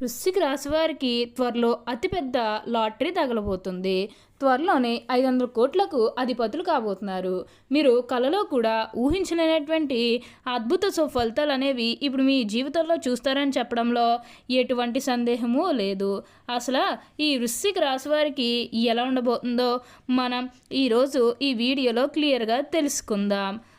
వృశ్చిక రాశి వారికి త్వరలో అతిపెద్ద లాటరీ తగలబోతుంది. త్వరలోనే ఐదు వందల కోట్లకు అధిపతులు కాబోతున్నారు. మీరు కలలో కూడా ఊహించలేనటువంటి అద్భుత సుఫలితాలు అనేవి ఇప్పుడు మీ జీవితంలో చూస్తారని చెప్పడంలో ఎటువంటి సందేహము లేదు. అసలు ఈ వృశ్చిక రాశి వారికి ఎలా ఉండబోతుందో మనం ఈరోజు ఈ వీడియోలో క్లియర్గా తెలుసుకుందాం.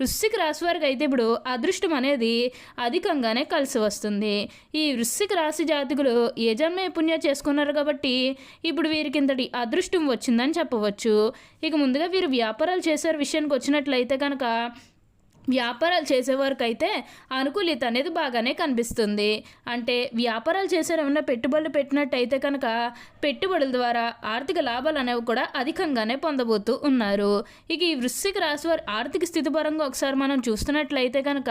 వృశ్చిక రాశి వారికి అయితే ఇప్పుడు అదృష్టం అనేది అధికంగానే కలిసి వస్తుంది. ఈ వృశ్చిక రాశి జాతకులు ఏ జన్మ పుణ్యం చేసుకున్నారు కాబట్టి ఇప్పుడు వీరికి ఇంతటి అదృష్టం వచ్చిందని చెప్పవచ్చు. ఇక ముందుగా వీరు వ్యాపారాలు చేసే విషయానికి వచ్చినట్లయితే కనుక వ్యాపారాలు చేసేవారికి అయితే అనుకూలిత అనేది బాగానే కనిపిస్తుంది. అంటే వ్యాపారాలు చేసే ఏమైనా పెట్టుబడులు పెట్టినట్టయితే కనుక పెట్టుబడుల ద్వారా ఆర్థిక లాభాలు అనేవి కూడా అధికంగానే పొందబోతూ ఉన్నారు. ఇక ఈ వృశ్చిక రాశి వారి ఆర్థిక స్థితి పరంగా ఒకసారి మనం చూస్తున్నట్లయితే కనుక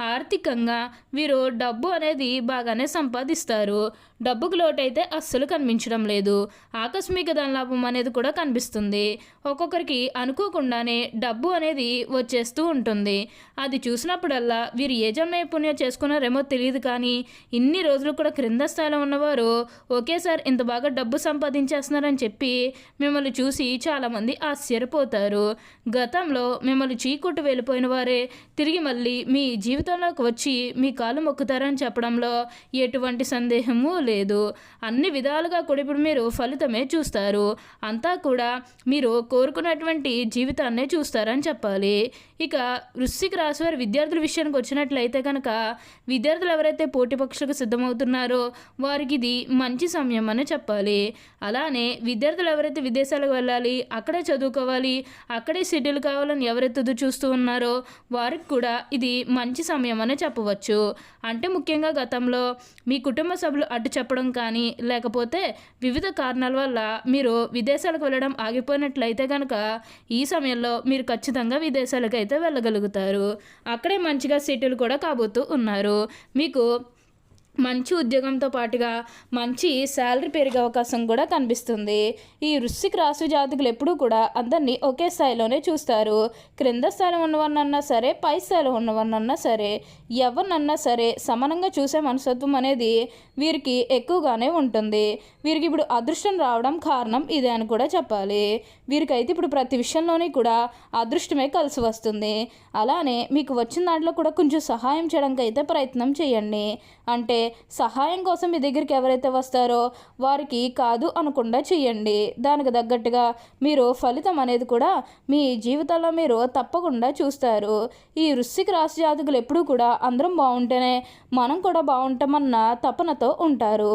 ఆర్థికంగా వీరు డబ్బు అనేది బాగానే సంపాదిస్తారు. డబ్బుకు లోటైతే అస్సలు కనిపించడం లేదు. ఆకస్మిక ధనలాభం అనేది కూడా కనిపిస్తుంది. ఒక్కొక్కరికి అనుకోకుండానే డబ్బు అనేది వచ్చేస్తూ ఉంటుంది. అది చూసినప్పుడల్లా వీరు ఏ జన్మ పుణ్యం చేసుకున్నారేమో తెలియదు కానీ ఇన్ని రోజులు కూడా క్రింద స్థాయిలో ఉన్నవారు ఒకేసారి ఇంత బాగా డబ్బు సంపాదించేస్తున్నారని చెప్పి మిమ్మల్ని చూసి చాలామంది ఆశ్చర్యపోతారు. గతంలో మిమ్మల్ని చీకొట్టు వెళ్ళిపోయిన వారే తిరిగి మళ్ళీ మీ జీవితంలోకి వచ్చి మీ కాలు మొక్కుతారని చెప్పడంలో ఎటువంటి సందేహము లేదు. అన్ని విధాలుగా కూడా ఇప్పుడు మీరు ఫలితమే చూస్తారు. అంతా కూడా మీరు కోరుకున్నటువంటి జీవితాన్నే చూస్తారని చెప్పాలి. ఇక వృశ్చిక రాశి వారి విద్యార్థుల విషయానికి వచ్చినట్లయితే కనుక విద్యార్థులు ఎవరైతే పోటీ పక్షులకు సిద్ధమవుతున్నారో వారికి ఇది మంచి సమయం అని చెప్పాలి. అలానే విద్యార్థులు ఎవరైతే విదేశాలకు వెళ్ళాలి అక్కడే చదువుకోవాలి అక్కడే సెటిల్ కావాలని ఎవరైతే ఎదురు చూస్తూ ఉన్నారో వారికి కూడా ఇది మంచి సమయం అని చెప్పవచ్చు. అంటే ముఖ్యంగా గతంలో మీ కుటుంబ సభ్యులు అడ్డు చెప్పడం కానీ లేకపోతే వివిధ కారణాల వల్ల మీరు విదేశాలకు వెళ్ళడం ఆగిపోయినట్లయితే కనుక ఈ సమయంలో మీరు ఖచ్చితంగా విదేశాలకు అయితే వెళ్ళగలుగుతారు. అక్కడే మంచిగా సెటిల్ కూడా కాబోతూ ఉన్నారు. మీకు మంచి ఉద్యోగంతో పాటుగా మంచి శాలరీ పెరిగే అవకాశం కూడా కనిపిస్తుంది. ఈ వృశ్చిక రాశి జాతకులు ఎప్పుడూ కూడా అందరినీ ఒకే స్థాయిలోనే చూస్తారు. క్రింద స్థాయిలో ఉన్నవారినన్నా సరే పై స్థాయిలో ఉన్నవారినన్నా సరే ఎవరినన్నా సరే సమానంగా చూసే మనస్తత్వం అనేది వీరికి ఎక్కువగానే ఉంటుంది. వీరికి ఇప్పుడు అదృష్టం రావడం కారణం ఇదే అని కూడా చెప్పాలి. వీరికైతే ఇప్పుడు ప్రతి విషయంలోనే కూడా అదృష్టమే కలిసి వస్తుంది. అలానే మీకు వచ్చిన దాంట్లో కూడా కొంచెం సహాయం చేయడానికి అయితే ప్రయత్నం చేయండి. అంటే సహాయం కోసం మీ దగ్గరికి ఎవరైతే వస్తారో వారికి కాదు అనకుండా చేయండి. దానికి తగ్గట్టుగా మీరు ఫలితం అనేది కూడా మీ జీవితంలో మీరు తప్పకుండా చూస్తారు. ఈ వృశ్చిక రాశి జాతకులు ఎప్పుడూ కూడా అందరం బాగుంటేనే మనం కూడా బాగుంటామన్న తపనతో ఉంటారు.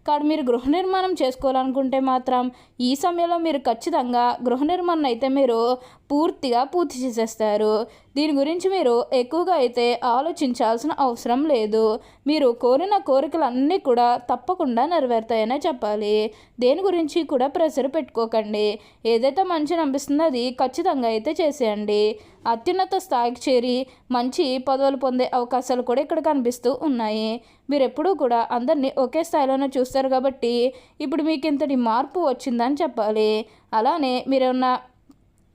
కానీ మీరు గృహ నిర్మాణం చేసుకోవాలనుకుంటే మాత్రం ఈ సమయంలో మీరు ఖచ్చితంగా గృహ నిర్మాణం అయితే మీరు పూర్తిగా పూర్తి చేసేస్తారు. దీని గురించి మీరు ఎక్కువగా అయితే ఆలోచించాల్సిన అవసరం లేదు. మీరు కోరిన కోరికలన్నీ కూడా తప్పకుండా నెరవేరుతాయనే చెప్పాలి. దేని గురించి కూడా ప్రెషర్ పెట్టుకోకండి. ఏదైతే మంచి అనిపిస్తుందో అది ఖచ్చితంగా అయితే చేసేయండి. అత్యున్నత స్థాయికి చేరి మంచి పదవులు పొందే అవకాశాలు కూడా ఇక్కడ కనిపిస్తూ ఉన్నాయి. మీరు ఎప్పుడూ కూడా అందరినీ ఒకే స్థాయిలోనే చూస్తారు కాబట్టి ఇప్పుడు మీకు ఇంతటి మార్పు వచ్చిందని చెప్పాలి. అలానే మీరేమన్నా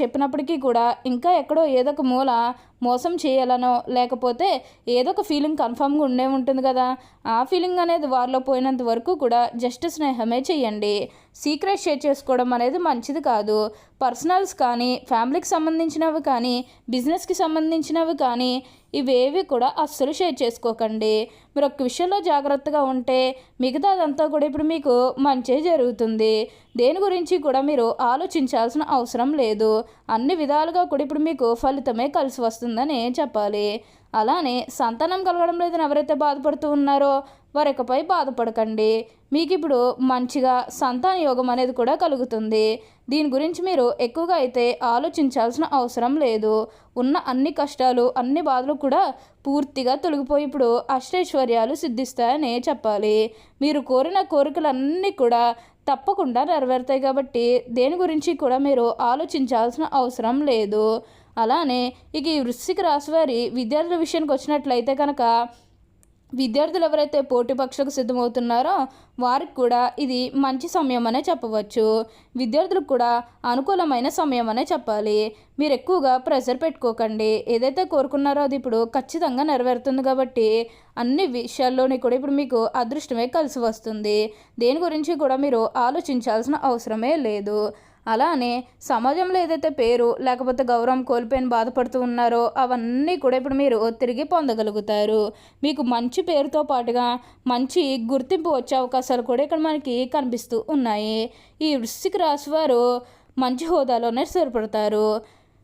చెప్పినప్పటికీ కూడా ఇంకా ఎక్కడో ఏదో ఒక మూల మోసం చేయాలనో లేకపోతే ఏదో ఒక ఫీలింగ్ కన్ఫామ్గా ఉండే ఉంటుంది కదా. ఆ ఫీలింగ్ అనేది వారిలో పోయినంత వరకు కూడా జస్ట్ స్నేహమే చేయండి. సీక్రెట్ షేర్ చేసుకోవడం అనేది మంచిది కాదు. పర్సనల్స్ కానీ ఫ్యామిలీకి సంబంధించినవి కానీ బిజినెస్కి సంబంధించినవి కానీ ఇవేవి కూడా అస్సలు షేర్ చేసుకోకండి. మీరు ఒక్క విషయంలో జాగ్రత్తగా ఉంటే మిగతాదంతా కూడా ఇప్పుడు మీకు మంచే జరుగుతుంది. దేని గురించి కూడా మీరు ఆలోచించాల్సిన అవసరం లేదు. అన్ని విధాలుగా కూడా ఇప్పుడు మీకు ఫలితమే కలిసి వస్తుందని చెప్పాలి. అలానే సంతానం కలగడం లేదని ఎవరైతే బాధపడుతూ ఉన్నారో వారికపై బాధపడకండి. మీకు ఇప్పుడు మంచిగా సంతాన యోగం అనేది కూడా కలుగుతుంది. దీని గురించి మీరు ఎక్కువగా అయితే ఆలోచించాల్సిన అవసరం లేదు. ఉన్న అన్ని కష్టాలు అన్ని బాధలు కూడా పూర్తిగా తొలగిపోయి ఇప్పుడు అష్టైశ్వర్యాలు సిద్ధిస్తాయని చెప్పాలి. మీరు కోరిన కోరికలన్నీ కూడా తప్పకుండా నెరవేరుతాయి కాబట్టి దేని గురించి కూడా మీరు ఆలోచించాల్సిన అవసరం లేదు. అలానే ఇక ఈ వృశ్చిక రాశివారి విద్యార్థుల విషయానికి వచ్చినట్లయితే కనుక విద్యార్థులు ఎవరైతే పోటీ పక్షులకు సిద్ధమవుతున్నారో వారికి కూడా ఇది మంచి సమయం అనే చెప్పవచ్చు. విద్యార్థులకు కూడా అనుకూలమైన సమయం అనే చెప్పాలి. మీరు ఎక్కువగా ప్రెషర్ పెట్టుకోకండి. ఏదైతే కోరుకున్నారో అది ఇప్పుడు ఖచ్చితంగా నెరవేరుతుంది కాబట్టి అన్ని విషయాల్లోని కూడా ఇప్పుడు మీకు అదృష్టమే కలిసి వస్తుంది. దేని గురించి కూడా మీరు ఆలోచించాల్సిన అవసరమే లేదు. అలానే సమాజంలో ఏదైతే పేరు లేకపోతే గౌరవం కోల్పోయిన బాధపడుతూ ఉన్నారో అవన్నీ కూడా ఇప్పుడు మీరు తిరిగి పొందగలుగుతారు. మీకు మంచి పేరుతో పాటుగా మంచి గుర్తింపు వచ్చే అవకాశాలు కూడా ఇక్కడ మనకి కనిపిస్తూ ఉన్నాయి. ఈ వృశ్చిక రాశి వారు మంచి హోదాలోనే స్థిరపడతారు.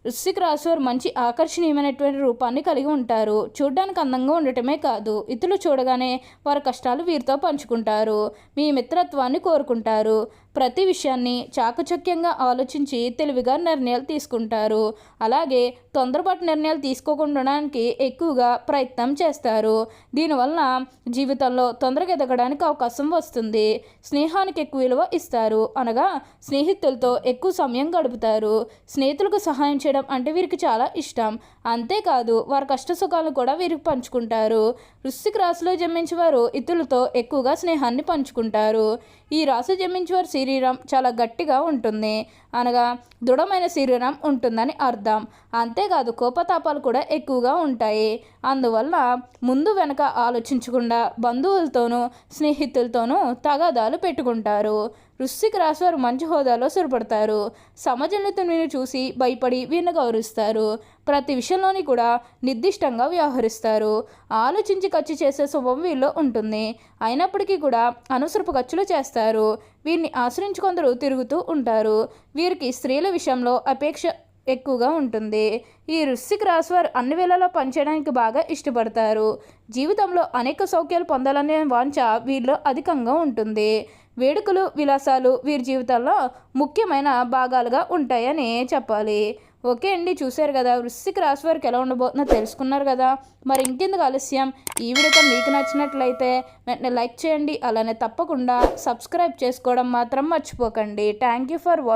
వృశ్చిక రాశి వారు మంచి ఆకర్షణీయమైనటువంటి రూపాన్ని కలిగి ఉంటారు. చూడడానికి అందంగా ఉండటమే కాదు ఇతరులు చూడగానే వారి కష్టాలు వీరితో పంచుకుంటారు. మీ మిత్రత్వాన్ని కోరుకుంటారు. ప్రతి విషయాన్ని చాకచక్యంగా ఆలోచించి తెలివిగా నిర్ణయాలు తీసుకుంటారు. అలాగే తొందరపాటు నిర్ణయాలు తీసుకోకుండడానికి ఎక్కువగా ప్రయత్నం చేస్తారు. దీనివల్ల జీవితంలో తొందరగా ఎదగడానికి అవకాశం వస్తుంది. స్నేహానికి ఎక్కువ విలువ ఇస్తారు. అనగా స్నేహితులతో ఎక్కువ సమయం గడుపుతారు. స్నేహితులకు సహాయం చేయడం అంటే వీరికి చాలా ఇష్టం. అంతేకాదు వారి కష్ట సుఖాలు కూడా వీరికి పంచుకుంటారు. వృశ్చిక రాశిలో జన్మించేవారు ఇతరులతో ఎక్కువగా స్నేహాన్ని పంచుకుంటారు. ఈ రాశి జన్మించేవారి శరీరం చాలా గట్టిగా ఉంటుంది. అనగా దృఢమైన శరీరం ఉంటుందని అర్థం. అంతేకాదు కోపతాపాలు కూడా ఎక్కువగా ఉంటాయి. అందువల్ల ముందు వెనక ఆలోచించకుండా బంధువులతోనూ స్నేహితులతోనూ తగాదాలు పెట్టుకుంటారు. వృశ్చిక రాశి వారు మంచి హోదాలో స్థిరపడతారు. సమజన్యతను చూసి భయపడి వీరిని గౌరవిస్తారు. ప్రతి విషయంలోని కూడా నిర్దిష్టంగా వ్యవహరిస్తారు. ఆలోచించి ఖర్చు చేసే స్వభావం వీరిలో ఉంటుంది. అయినప్పటికీ కూడా అనవసరపు ఖర్చులు చేస్తారు. వీరిని ఆశ్రయించి కొందరు తిరుగుతూ ఉంటారు. వీరికి స్త్రీల విషయంలో అపేక్ష ఎక్కువగా ఉంటుంది. ఈ వృశ్చిక రాశి వారు అన్ని వేళల్లో పనిచేయడానికి బాగా ఇష్టపడతారు. జీవితంలో అనేక సౌఖ్యాలు పొందాలనే వాంఛ వీరిలో అధికంగా ఉంటుంది. వేడుకలు విలాసాలు వీరి జీవితంలో ముఖ్యమైన భాగాలుగా ఉంటాయని చెప్పాలి. ఓకే అండి చూశారు కదా వృశ్చిక రాశి వారికి ఎలా ఉండబోతుందో తెలుసుకున్నారు కదా. మరి ఇంకెందుకు ఆలస్యం? ఈ వీడియో మీకు నచ్చినట్లయితే వెంటనే లైక్ చేయండి అలానే తప్పకుండా సబ్స్క్రైబ్ చేసుకోవడం మాత్రం మర్చిపోకండి. Thank you for